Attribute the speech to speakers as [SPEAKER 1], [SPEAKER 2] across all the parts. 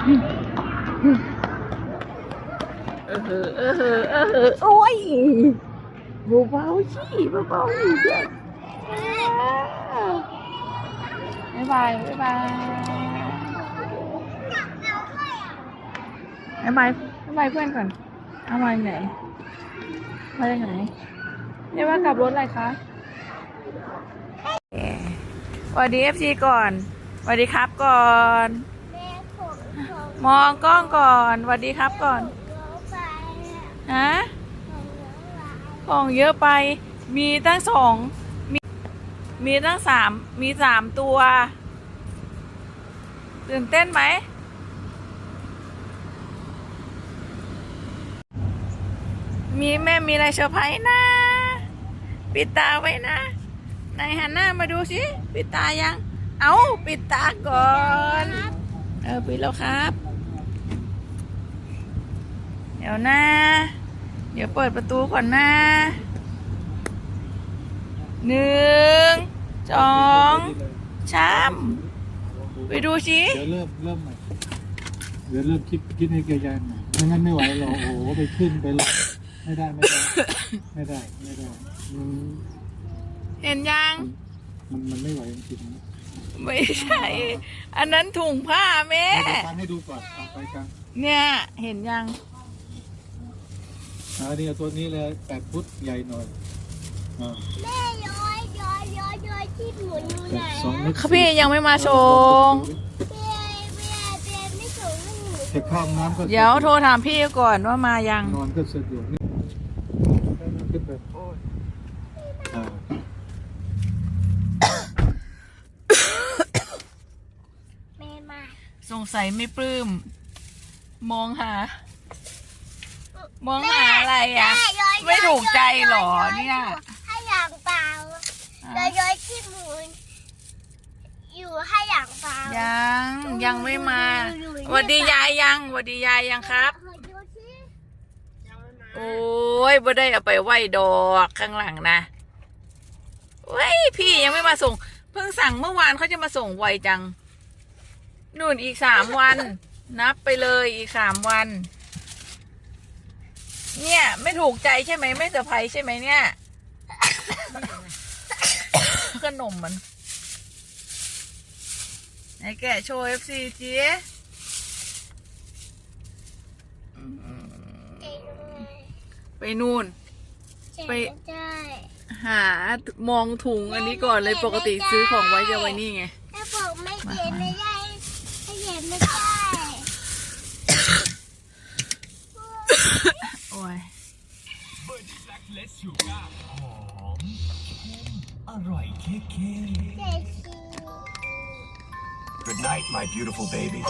[SPEAKER 1] เออเออเออโอ้ยเบาๆสิเบาๆสิเด็กบ๊ายบายบ๊ายบายบ๊ายบายบ๊ายบายเพื่อนก่อนเอามาไหนมาจากไหนเรียกว่ากลับรถอะไรคะสวัสดีเอฟซีก่อนสวัสดีครับก่อน
[SPEAKER 2] ม
[SPEAKER 1] องกล้องก่อนสวัสดีครับก่อน
[SPEAKER 2] เยอะไป
[SPEAKER 1] ฮะ
[SPEAKER 2] ผมเยอะไป
[SPEAKER 1] ของเยอะไป มีตั้งสอง มีมีตั้งสาม มีสามตัว ตื่นเต้นไหม มีแม่มีอะไรเซอร์ไพรส์นะ ปิดตาไว้นะไหนหันหน้ามาดูสิ ปิดตายัง เอาปิดตาก่อน เออปิดแล้วครับ เดี๋ยวนะ เดี๋ยวเปิดประตูก่อนนะหนึ่งสองสามไปดูสิ
[SPEAKER 3] เดี๋ยวเริ่มเริ่มใหม่เดี๋ยวเริ่มคิดคิดให้แกยายใหม่ไม่งั้นไม่ไหวหรอกโอ้โหไปขึ้นไปลงไม่ได้ไม่ได้ไม่ได้ไม่ได้มัน
[SPEAKER 1] เห็นยัง
[SPEAKER 3] มันมันไม่ไหวจริงๆนะ
[SPEAKER 1] ไม่ใช่ อันนั้นถุงผ้าแม่
[SPEAKER 3] เดี๋ยวฟังให้ดูก่อนเอาไปกัน
[SPEAKER 1] เนี่ยเห็นยัง
[SPEAKER 3] อ่านี่เอาตัวนี้เลยแปดฟุตใหญ่หน่อยอ่า
[SPEAKER 2] แม่ย้อยย้อยย้อยย้อยที่หมุนอยู่
[SPEAKER 3] แป
[SPEAKER 2] ไหน
[SPEAKER 3] ดสองเมตร
[SPEAKER 1] เขาพี่ยังไม่มาส่ง
[SPEAKER 2] เบี้ยเบี้ยเบี้ยไม่สูงไม่หนู
[SPEAKER 3] เก็บข้าวน้ำก็
[SPEAKER 1] เดี๋ยวโทรถามพี่ก่อนว่ามายัง
[SPEAKER 3] นอนก็สะดวกนี่ขึ้นไปอ่า
[SPEAKER 2] แม่มา
[SPEAKER 1] สงสัยไม่ปลื้ม มองหา มองหาอะไรอะ
[SPEAKER 2] แม่ย้อย
[SPEAKER 1] ไม่ถูกใจเหรอ
[SPEAKER 2] ย้
[SPEAKER 1] เนี่ย
[SPEAKER 2] ให้อย่างเปล่าย้อยย้อยที่หมุนอยู่ให้อย่างเปล่า
[SPEAKER 1] ยังยังไม่มา
[SPEAKER 2] อยู่
[SPEAKER 1] สวัสดียายยังสวัสดียายยังครับ
[SPEAKER 2] ขอดูสิยังไม่มา
[SPEAKER 1] โอ้ยบ่ได้เอาไปไหว้ดอกข้างหลังนะเว้ยพี่ยังไม่มาส่ง เพิ่งสั่งเมื่อวานเขาจะมาส่งไวจัง นู่นอีกสามวัน นับไปเลยอีกสามวัน เนี่ยไม่ถูกใจใช่ไหมไม่เซอร์ไพรส์ใช่ไหมเนี่ย ขนมมันไหนแกะโชว์เอฟซีจี
[SPEAKER 2] เก่งเลย
[SPEAKER 1] ไปนู่น ไปหามองถุงอันนี้ก่อนเลยปกติซื้อของไว้จะไว้นี่ไง
[SPEAKER 2] ถ้าบอกไม่เขียนไม่ได้ ย
[SPEAKER 4] เลสชูก้าหอมอร่อยเค้ก
[SPEAKER 2] เด็กคือ
[SPEAKER 4] Good night my beautiful baby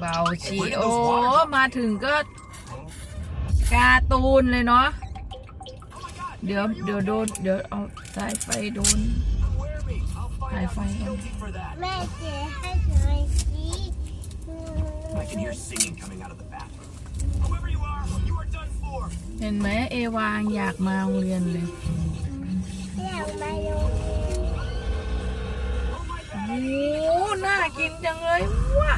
[SPEAKER 1] เบาชีโอ มาถึงก็การ์ตูนเลยเนาะ เดี๋ยวเดี๋ยวโดน เดี๋ยวเอาสายไฟโดน
[SPEAKER 4] Wear me I'll find
[SPEAKER 1] High
[SPEAKER 4] out
[SPEAKER 1] five.
[SPEAKER 4] who's guilty for that
[SPEAKER 2] แม่เขียนให้หน่อยสิ
[SPEAKER 4] I can hear singing coming out of the bathroom
[SPEAKER 1] เห็นไหมเอวางอยากมาโรงเรียนเลย
[SPEAKER 2] อยากมาโรงเโอ้
[SPEAKER 1] น่ากินจังเลยว้า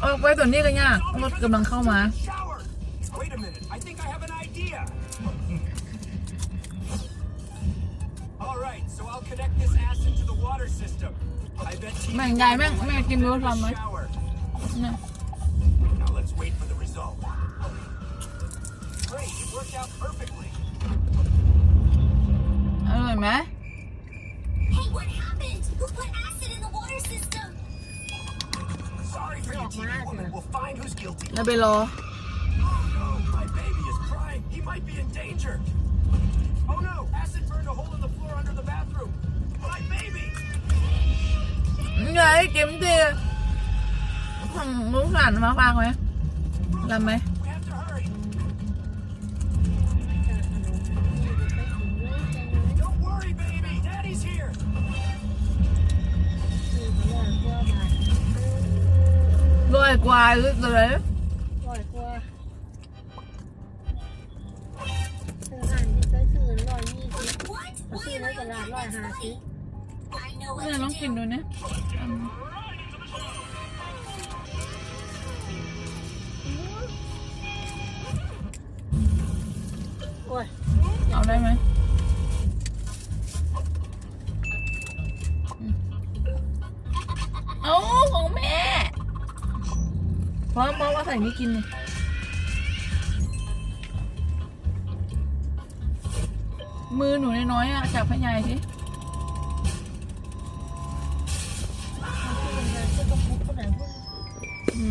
[SPEAKER 1] เออไว้ตัวนี้กันเนี่ยรถกำลังเข้ามา
[SPEAKER 4] I'll connect this acid to the water system I bet TV
[SPEAKER 1] แม่งยายแม่งแม่งกินรู้ทำไหม
[SPEAKER 4] shower
[SPEAKER 1] เนี่ย
[SPEAKER 4] Now let's wait for the result. Great, it worked out perfectly.
[SPEAKER 1] อร่อยไหม
[SPEAKER 2] Hey what happened Who put acid in the water system
[SPEAKER 4] Sorry for you, TV woman. We'll find who's guilty.
[SPEAKER 1] แล้วไปรอ
[SPEAKER 4] Oh no, my baby is crying. He might be in danger.
[SPEAKER 1] ấy kiếm thì muốn làm nó bao rồi làm mày rồi qua rồi
[SPEAKER 4] đấy rồi qua từ hàng thì tới từ loài
[SPEAKER 1] nhi chứ từ nó còn là loài hà chứ เลย
[SPEAKER 2] ปล่อยกลัว
[SPEAKER 5] ลาดร้อยห้าสิบ
[SPEAKER 1] เออลองกินดูนะอืม
[SPEAKER 5] โอ้ย
[SPEAKER 1] เอาได้ไหมอืมเอาของแม่เพราะเพราะว่าใส่นี่กินเลยมือหนูน้อยๆอะจับพยายสิ
[SPEAKER 5] อื